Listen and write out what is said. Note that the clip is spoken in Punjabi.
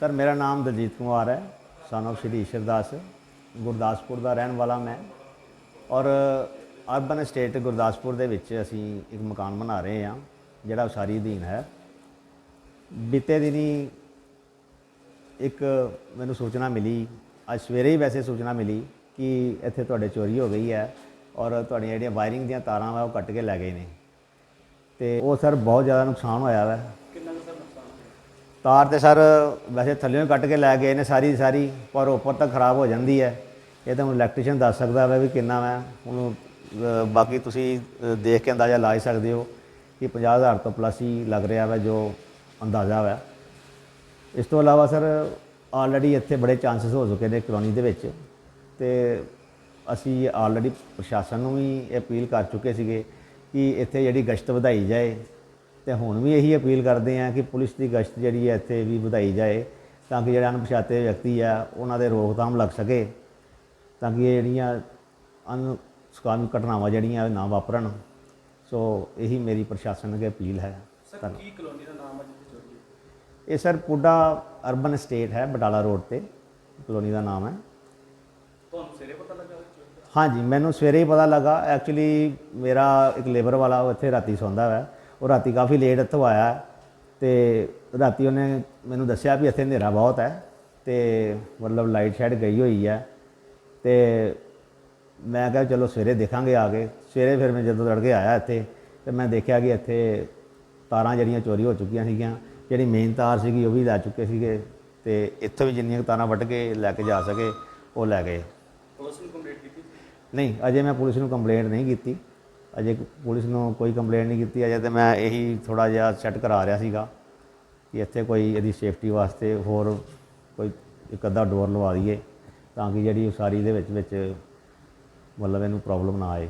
ਸਰ, ਮੇਰਾ ਨਾਮ ਦਲਜੀਤ ਕੁਮਾਰ ਹੈ। ਸਨ of ਸ਼੍ਰੀ ਈਸ਼ਰਦਾਸ, ਗੁਰਦਾਸਪੁਰ ਦਾ ਰਹਿਣ ਵਾਲਾ ਮੈਂ। ਔਰ ਅਰਬਨ ਸਟੇਟ ਗੁਰਦਾਸਪੁਰ ਦੇ ਵਿੱਚ ਅਸੀਂ ਇੱਕ ਮਕਾਨ ਬਣਾ ਰਹੇ ਹਾਂ, ਜਿਹੜਾ ਉਸਾਰੀ ਅਧੀਨ ਹੈ। ਬੀਤੇ ਦਿਨੀ ਇੱਕ ਮੈਨੂੰ ਸੂਚਨਾ ਮਿਲੀ, ਅੱਜ ਸਵੇਰੇ ਹੀ ਵੈਸੇ ਸੂਚਨਾ ਮਿਲੀ ਕਿ ਇੱਥੇ ਤੁਹਾਡੇ ਚੋਰੀ ਹੋ ਗਈ ਹੈ ਔਰ ਤੁਹਾਡੀਆਂ ਜਿਹੜੀਆਂ ਵਾਇਰਿੰਗ ਦੀਆਂ ਤਾਰਾਂ ਵਾ ਉਹ ਕੱਟ ਕੇ ਲੈ ਗਏ ਨੇ। ਤੇ ਉਹ ਸਰ ਬਹੁਤ ਜ਼ਿਆਦਾ ਨੁਕਸਾਨ ਹੋਇਆ ਵਾ ਕਿੰਨਾ ਕੁ ਸਰ ਨੁਕਸਾਨ ਤਾਰ ਤੇ ਸਰ ਵੈਸੇ ਥੱਲੇੋਂ ਹੀ ਕੱਟ ਕੇ ਲੈ ਗਏ ਨੇ ਸਾਰੀ ਦੀ ਸਾਰੀ, ਪਰ ਉੱਪਰ ਤੱਕ ਖਰਾਬ ਹੋ ਜਾਂਦੀ ਹੈ। ਇਹ ਤਾਂ ਹੁਣ ਇਲੈਕਟ੍ਰੀਸ਼ੀਅਨ ਦੱਸ ਸਕਦਾ ਵਾ ਵੀ ਕਿੰਨਾ ਵਾ। ਹੁਣ ਬਾਕੀ ਤੁਸੀਂ ਦੇਖ ਕੇ ਅੰਦਾਜ਼ਾ ਲਾ ਹੀ ਸਕਦੇ ਹੋ ਕਿ 50000 ਤੋਂ ਪਲੱਸ ਹੀ ਲੱਗ ਰਿਹਾ ਵਾ ਜੋ ਅੰਦਾਜ਼ਾ ਵਾ। ਇਸ ਤੋਂ ਇਲਾਵਾ ਸਰ ਆਲਰੇਡੀ ਇੱਥੇ ਬੜੇ ਚਾਂਸਸ ਹੋ ਚੁੱਕੇ ਨੇ ਕਲੋਨੀ ਦੇ ਵਿੱਚ ਤੇ ਅਸੀਂ ਆਲਰੇਡੀ ਪ੍ਰਸ਼ਾਸਨ ਨੂੰ ਵੀ ਇਹ ਅਪੀਲ ਕਰ ਚੁੱਕੇ ਸੀਗੇ ਕਿ ਇੱਥੇ ਜਿਹੜੀ ਗਸ਼ਤ ਵਧਾਈ ਜਾਏ। ਤੇ ਹੁਣ ਵੀ ਇਹੀ ਅਪੀਲ ਕਰਦੇ ਆ ਕਿ ਪੁਲਿਸ ਦੀ ਗਸ਼ਤ ਜਿਹੜੀ ਹੈ ਇੱਥੇ ਵੀ ਵਧਾਈ ਜਾਏ ਤਾਂ ਕਿ ਜਿਹੜੇ ਅਣਪਛਾਤੇ ਵਿਅਕਤੀ ਆ ਉਹਨਾਂ ਦੇ ਰੋਕਥਾਮ ਲੱਗ ਸਕੇ ਤਾਂ ਕਿ ਇਹ ਜਿਹੜੀਆਂ ਅਨਸਕਾਮੀ ਘਟਨਾਵਾਂ ਜਿਹੜੀਆਂ ਨਾ ਵਾਪਰਨ। ਸੋ ਇਹੀ ਮੇਰੀ ਪ੍ਰਸ਼ਾਸਨ ਅੱਗੇ ਅਪੀਲ ਹੈ। ਸਰ ਕੀ ਕਲੋਨੀ ਦਾ ਨਾਮ ਹੈ ਜਿੱਥੇ ਚੋਰੀ ਹੋਈ? ਇਹ ਸਰ ਪੁੱਡਾ ਅਰਬਨ ਸਟੇਟ ਹੈ ਬਟਾਲਾ ਰੋਡ ਤੇ। ਕਲੋਨੀ ਦਾ ਨਾਮ ਹੈ। ਤੁਹਾਨੂੰ ਸਵੇਰੇ ਪਤਾ ਲੱਗਾ? ਹਾਂਜੀ ਮੈਨੂੰ ਸਵੇਰੇ ਹੀ ਪਤਾ ਲੱਗਾ। ਐਕਚੁਅਲੀ ਮੇਰਾ ਇੱਕ ਲੇਬਰ ਵਾਲਾ ਉਹ ਇੱਥੇ ਰਾਤੀ ਸੌਂਦਾ ਹੈ ਉਹ ਰਾਤੀ ਕਾਫੀ ਲੇਟ ਇੱਥੋਂ ਆਇਆ ਤੇ ਰਾਤੀ ਉਹਨੇ ਮੈਨੂੰ ਦੱਸਿਆ ਵੀ ਇੱਥੇ ਹਨੇਰਾ ਬਹੁਤ ਹੈ ਤੇ ਮਤਲਬ ਲਾਈਟ ਸ਼ੈਡ ਗਈ ਹੋਈ ਹੈ ਤੇ ਮੈਂ ਕਿਹਾ ਚਲੋ ਸਵੇਰੇ ਦੇਖਾਂਗੇ ਆ ਕੇ। ਸਵੇਰੇ ਫਿਰ ਮੈਂ ਜਦੋਂ ਤੜਕੇ ਆਇਆ ਇੱਥੇ ਤੇ ਮੈਂ ਦੇਖਿਆ ਕਿ ਇੱਥੇ ਤਾਰਾਂ ਜਿਹੜੀਆਂ ਚੋਰੀ ਹੋ ਚੁੱਕੀਆਂ ਸੀਗੀਆਂ ਜਿਹੜੀ ਮੇਨ ਤਾਰ ਸੀਗੀ ਉਹ ਵੀ ਲੈ ਚੁੱਕੇ ਸੀਗੇ ਤੇ ਇੱਥੋਂ ਵੀ ਜਿੰਨੀਆਂ ਤਾਰਾਂ ਵੱਢ ਕੇ ਲੈ ਕੇ ਜਾ ਸਕੇ ਉਹ ਲੈ ਗਏ। ਪੁਲਿਸ ਨੂੰ ਕੰਪਲੀਟ ਕੀਤੀ? ਨਹੀਂ ਅਜੇ ਮੈਂ ਪੁਲਿਸ ਨੂੰ ਕੰਪਲੇਂਟ ਨਹੀਂ ਕੀਤੀ। ਅਜੇ ਪੁਲਿਸ ਨੂੰ ਕੋਈ ਕੰਪਲੇਂਟ ਨਹੀਂ ਕੀਤੀ, ਅਜੇ ਤੇ ਮੈਂ ਇਹੀ ਥੋੜਾ ਜਿਹਾ ਸੈੱਟ ਕਰਾ ਰਿਹਾ ਸੀਗਾ ਕਿ ਇੱਥੇ ਕੋਈ ਇਹਦੀ ਸੇਫਟੀ ਵਾਸਤੇ ਹੋਰ ਕੋਈ ਇੱਕ ਅੱਧਾ ਡੋਰ ਲਵਾ ਦਈਏ ਤਾਂ ਕਿ ਜਿਹੜੀ ਉਸਾਰੀ ਦੇ ਵਿੱਚ ਵਿੱਚ ਮਤਲਬ ਇਹਨੂੰ ਪ੍ਰੋਬਲਮ ਨਾ ਆਏ।